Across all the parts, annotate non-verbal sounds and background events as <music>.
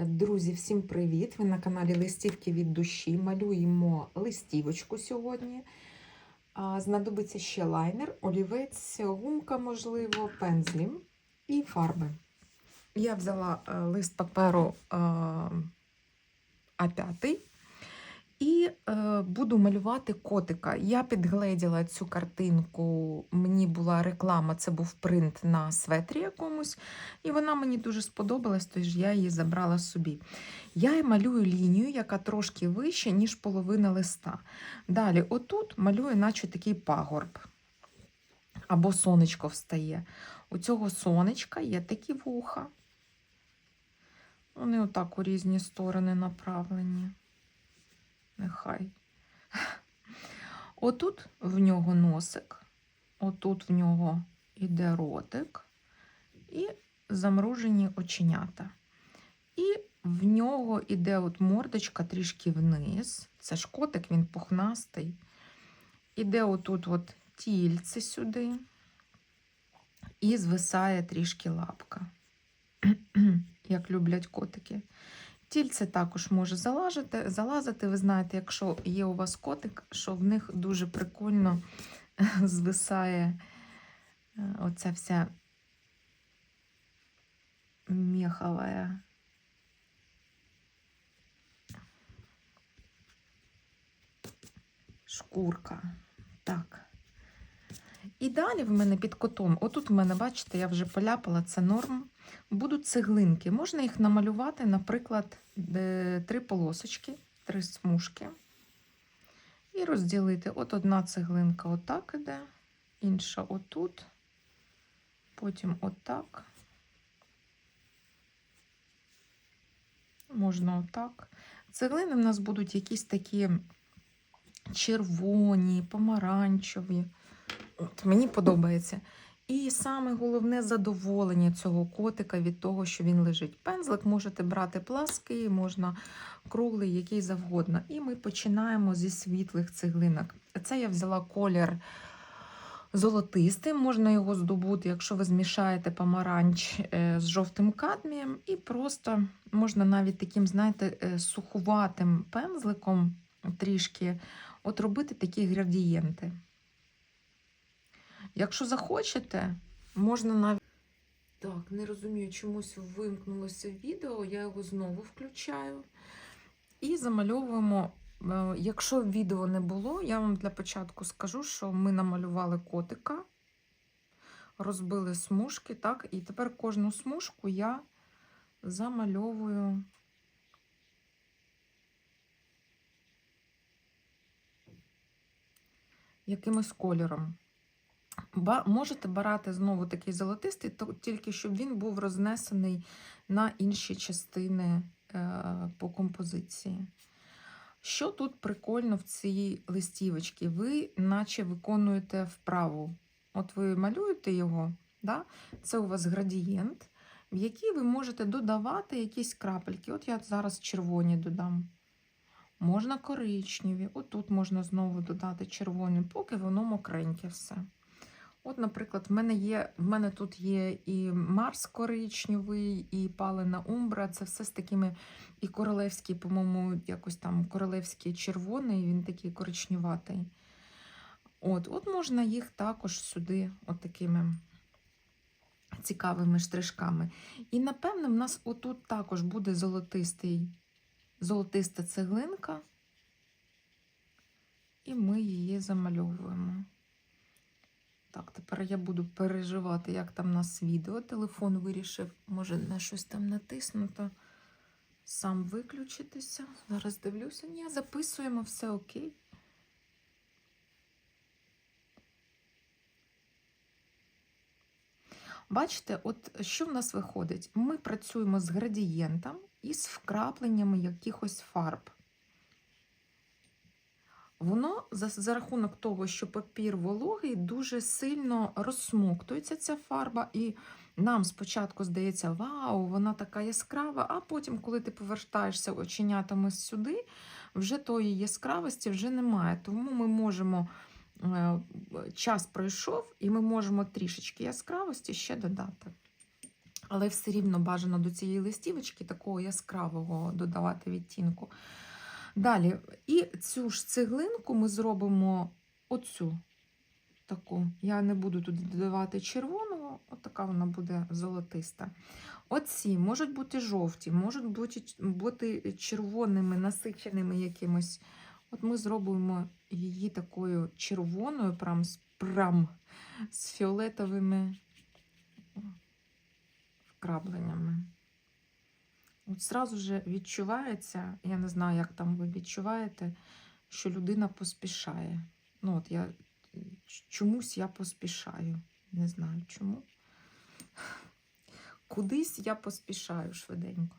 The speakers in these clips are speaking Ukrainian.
Друзі, всім привіт! Ви на каналі Листівки від душі. Малюємо листівочку сьогодні. Знадобиться ще лайнер, олівець, гумка, можливо, пензлі і фарби. Я взяла е, лист паперу е, А5 і е, буду малювати котика. Я підгледіла цю картинку, мені була реклама, це був принт на светрі якомусь, і вона мені дуже сподобалась, тож я її забрала собі. Я малюю лінію, яка трошки вища, ніж половина листа. Далі, отут малюю, наче такий пагорб. Або сонечко встає. У цього сонечка є такі вуха. Вони отак у різні сторони направлені. Нехай. Отут в нього носик, отут в нього іде ротик і замружені оченята. І в нього іде от мордочка трішки вниз. Це ж котик, він пухнастий. Іде отут от тільце сюди, і звисає трішки лапка, <clears throat> як люблять котики. Тільце також може залазити. залазити. Ви знаєте, якщо є у вас котик, що в них дуже прикольно <laughs> звисає е, оця вся мехова шкурка. Так. І далі в мене під котом, отут в мене, бачите, я вже поляпала, це норм. Будуть цеглинки. Можна їх намалювати, наприклад, три полосочки, три смужки. І розділити. От одна цеглинка отак іде, інша отут, потім отак. Можна отак. Цеглини в нас будуть якісь такі червоні, помаранчеві. От, Мені подобається. І саме головне задоволення цього котика від того, що він лежить. Пензлик можете брати плаский, можна круглий, який завгодно. І ми починаємо зі світлих цеглинок. Це я взяла колір золотистий, можна його здобути, якщо ви змішаєте помаранч е, з жовтим кадмієм. І просто можна навіть таким, знаєте, е, сухуватим пензликом трішки от робити такі градієнти. Якщо захочете, можна навіть. Так, не розумію, чомусь вимкнулося відео, я його знову включаю. І замальовуємо. Е, Якщо відео не було, я вам для початку скажу, що ми намалювали котика, розбили смужки, так, і тепер кожну смужку я замальовую. Якимось кольором. Можете брати знову такий золотистий, тільки щоб він був рознесений на інші частини е, по композиції. Що тут прикольно в цій листівочці? Ви наче виконуєте вправу. От ви малюєте його, да? це у вас градієнт, в який ви можете додавати якісь крапельки. От я зараз червоні додам. Можна коричневі, отут можна знову додати червоні, поки воно мокреньке все. От, наприклад, в мене є, в мене тут є і Марс коричневий, і палена Умбра. Це все з такими і королевський, по-моєму, якось там королевський червоний, він такий коричневатий. От, от можна їх також сюди, от такими цікавими штришками. І, напевно, в нас отут також буде золотистий, золотиста цеглинка, і ми її замальовуємо. Так, тепер я буду переживати, як там нас відео. Телефон вирішив, може, на щось там натиснуто, сам виключитися. Зараз дивлюся. Ні, записуємо, все окей. Бачите, от що в нас виходить? Ми працюємо з градієнтом і з вкрапленнями якихось фарб. Воно за, за рахунок того, що папір вологий, дуже сильно розсмоктується ця фарба, і нам спочатку здається, вау, вона така яскрава, а потім, коли ти повертаєшся оченятами сюди, вже тої яскравості вже немає. Тому ми можемо, е, час пройшов, і ми можемо трішечки яскравості ще додати. Але все рівно бажано до цієї листівочки такого яскравого додавати відтінку. Далі, і цю ж цеглинку ми зробимо оцю таку. Я не буду туди додавати червоного, отака вона буде золотиста. Оці можуть бути жовті, можуть бути, червоними, насиченими якимось. От ми зробимо її такою червоною, прям, прям з фіолетовими вкрапленнями. От зразу же відчувається, я не знаю, як там ви відчуваєте, що людина поспішає. Ну, от я чомусь я поспішаю. Не знаю чому. Кудись я поспішаю швиденько.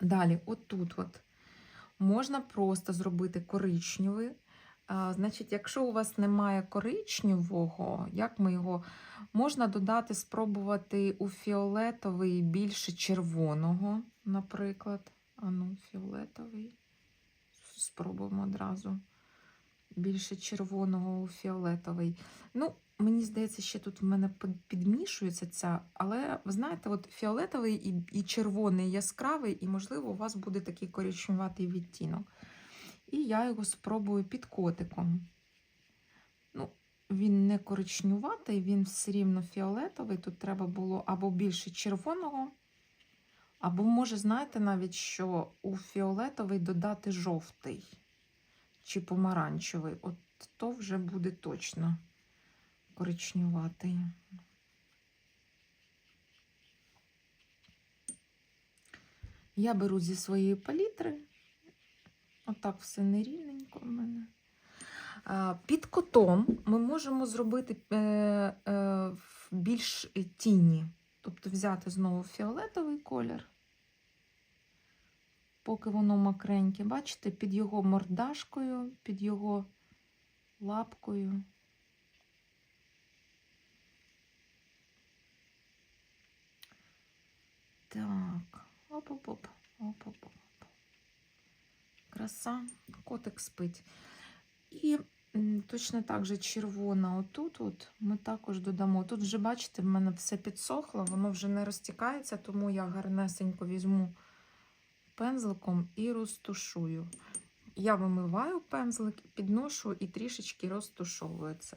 Далі, отут от можна просто зробити коричневий. Значить, якщо у вас немає коричневого, як ми його можна додати, спробувати у фіолетовий більше червоного, наприклад. Ану, фіолетовий. Спробуємо одразу. Більше червоного у фіолетовий. Ну, мені здається, ще тут в мене підмішується ця, але ви знаєте, от фіолетовий і, і червоний яскравий, і, можливо, у вас буде такий коричневатий відтінок. І я його спробую під котиком. Ну, він не коричнюватий, він все рівно фіолетовий. Тут треба було або більше червоного, або, може, знаєте, навіть, що у фіолетовий додати жовтий чи помаранчевий. От то вже буде точно коричнюватий. Я беру зі своєї палітри. Отак все нерівненько в мене. Під котом ми можемо зробити е, е, більш тіні. Тобто взяти знову фіолетовий колір, поки воно мокреньке. Бачите, під його мордашкою, під його лапкою. Так, оп-оп-оп, оп-оп-оп. Краса, котик спить. І точно так же червона отут от ми також додамо. Тут вже, бачите, в мене все підсохло, воно вже не розтікається, тому я гарнесенько візьму пензликом і розтушую. Я вимиваю пензлик, підношу і трішечки розтушовую це.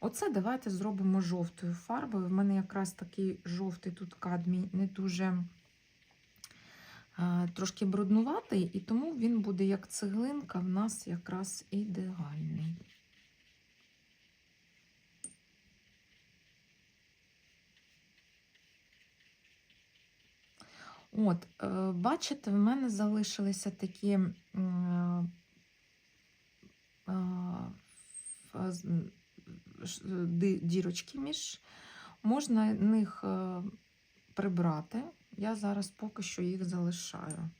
Оце давайте зробимо жовтою фарбою. В мене якраз такий жовтий тут кадмій, не дуже трошки бруднуватий, і тому він буде як цеглинка в нас якраз ідеальний. От, е, бачите, в мене залишилися такі е, дірочки між. Можна е, прибрати. Я зараз поки що їх залишаю.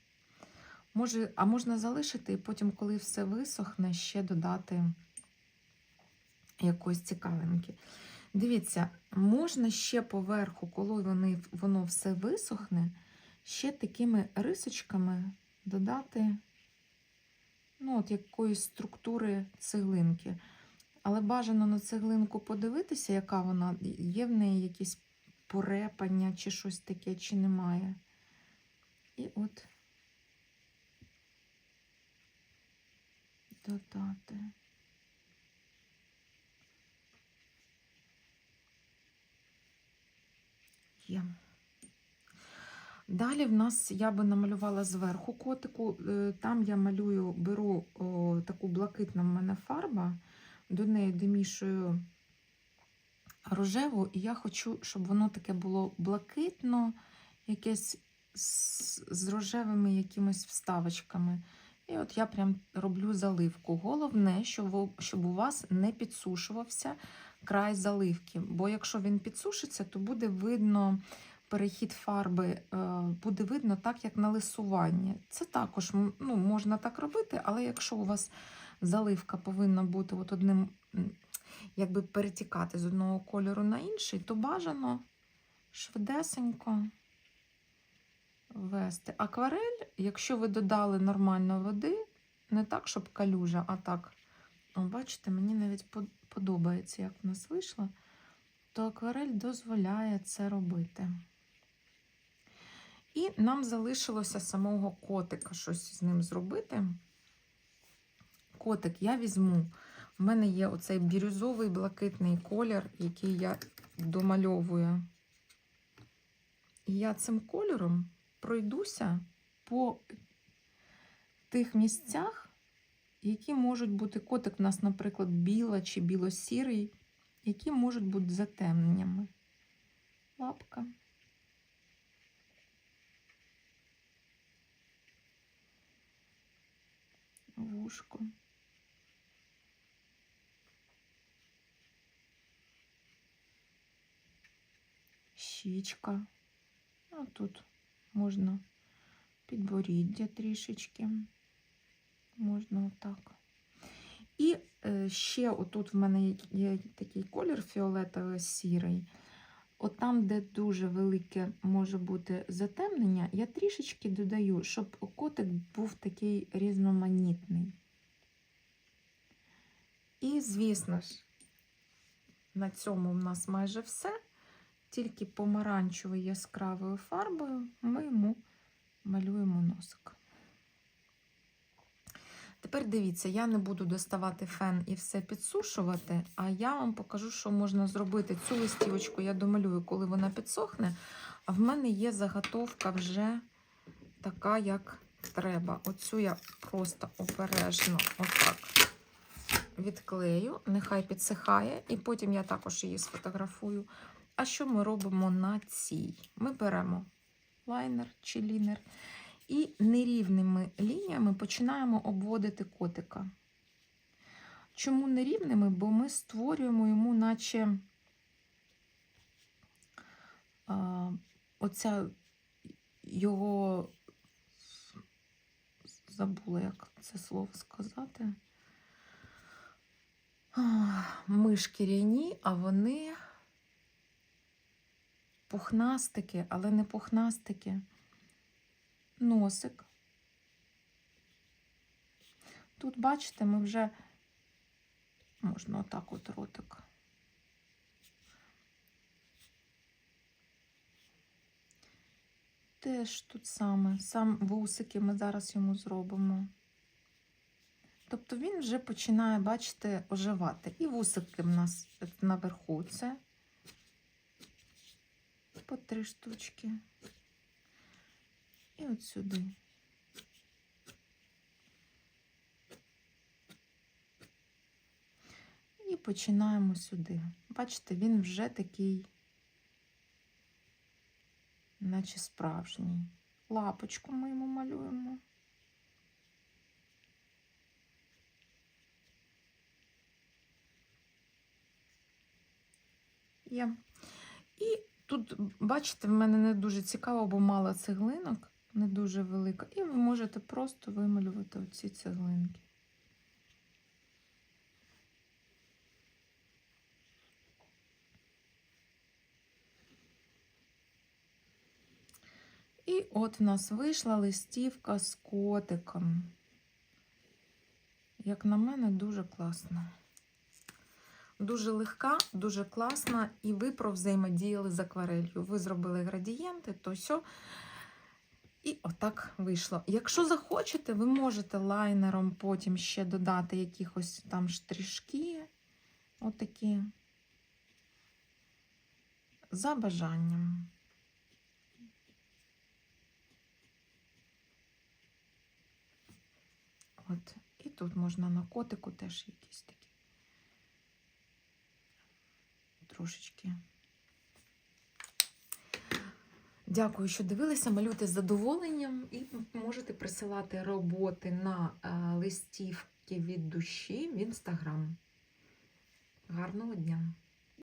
Може, а можна залишити і потім, коли все висохне, ще додати якоїсь цікавинки. Дивіться, можна ще поверху, коли вони, воно все висохне, ще такими рисочками додати ну, от якоїсь структури цеглинки. Але бажано на цеглинку подивитися, яка вона, є в неї якісь порепання, чи щось таке, чи немає. І от додати. Є. Далі в нас я би намалювала зверху котику. Е, Там я малюю, беру о, таку блакитна в мене фарба, до неї домішую рожеву, і я хочу, щоб воно таке було блакитно, якесь з, рожевими якимись вставочками. І от я прям роблю заливку. Головне, щоб, у вас не підсушувався край заливки. Бо якщо він підсушиться, то буде видно перехід фарби, е, буде видно так, як на лисуванні. Це також ну, можна так робити, але якщо у вас заливка повинна бути от одним, якби перетікати з одного кольору на інший, то бажано швидесенько ввести. Акварель, якщо ви додали нормально води, не так, щоб калюжа, а так. О, бачите, мені навіть подобається, як в нас вийшло, то акварель дозволяє це робити. І нам залишилося самого котика щось з ним зробити. Котик я візьму. У мене є оцей бірюзовий блакитний колір, який я домальовую. І я цим кольором пройдуся по тих місцях, які можуть бути котик у нас, наприклад, біла чи біло-сірий, які можуть бути затемненнями. Лапка. Вушко. Щічка. А тут можна підборіддя трішечки. Можна отак. І е, ще отут в мене є- такий колір фіолетово-сірий. От там, де дуже велике може бути затемнення, я трішечки додаю, щоб котик був такий різноманітний. І, звісно ж, на цьому в нас майже все. Тільки помаранчевою яскравою фарбою ми йому малюємо носик. Тепер дивіться, я не буду доставати фен і все підсушувати, а я вам покажу, що можна зробити. Цю листівочку я домалюю, коли вона підсохне. А в мене є заготовка вже така, як треба. Оцю я просто обережно отак відклею, нехай підсихає, і потім я також її сфотографую. А що ми робимо на цій? Ми беремо лайнер чи лінер і нерівними лініями починаємо обводити котика. Чому нерівними? Бо ми створюємо йому, наче а, оця його забула, як це слово сказати. Ми шкіряні, а вони пухнастики, але не пухнастики. Носик. Тут, бачите, ми вже можна отак от ротик. Теж тут саме, сам вусики ми зараз йому зробимо. Тобто він вже починає, бачите, оживати. І вусики в нас наверху це по три штучки. І от сюди. І починаємо сюди. Бачите, він вже такий, наче справжній. Лапочку ми йому малюємо. Є. Тут, бачите, в мене не дуже цікаво, бо мало цеглинок, не дуже велика. І ви можете просто вималювати оці цеглинки. І от в нас вийшла листівка з котиком. Як на мене, дуже класна. Дуже легка, дуже класна, і ви провзаємодіяли з акварелью. Ви зробили градієнти, то все. І отак вийшло. Якщо захочете, ви можете лайнером потім ще додати якихось там штришки. Отакі. За бажанням. От. І тут можна на котику теж якісь такі. Трошечки. Дякую, що дивилися. Малюйте з задоволенням і можете присилати роботи на е, листівки від душі в інстаграм. Гарного дня!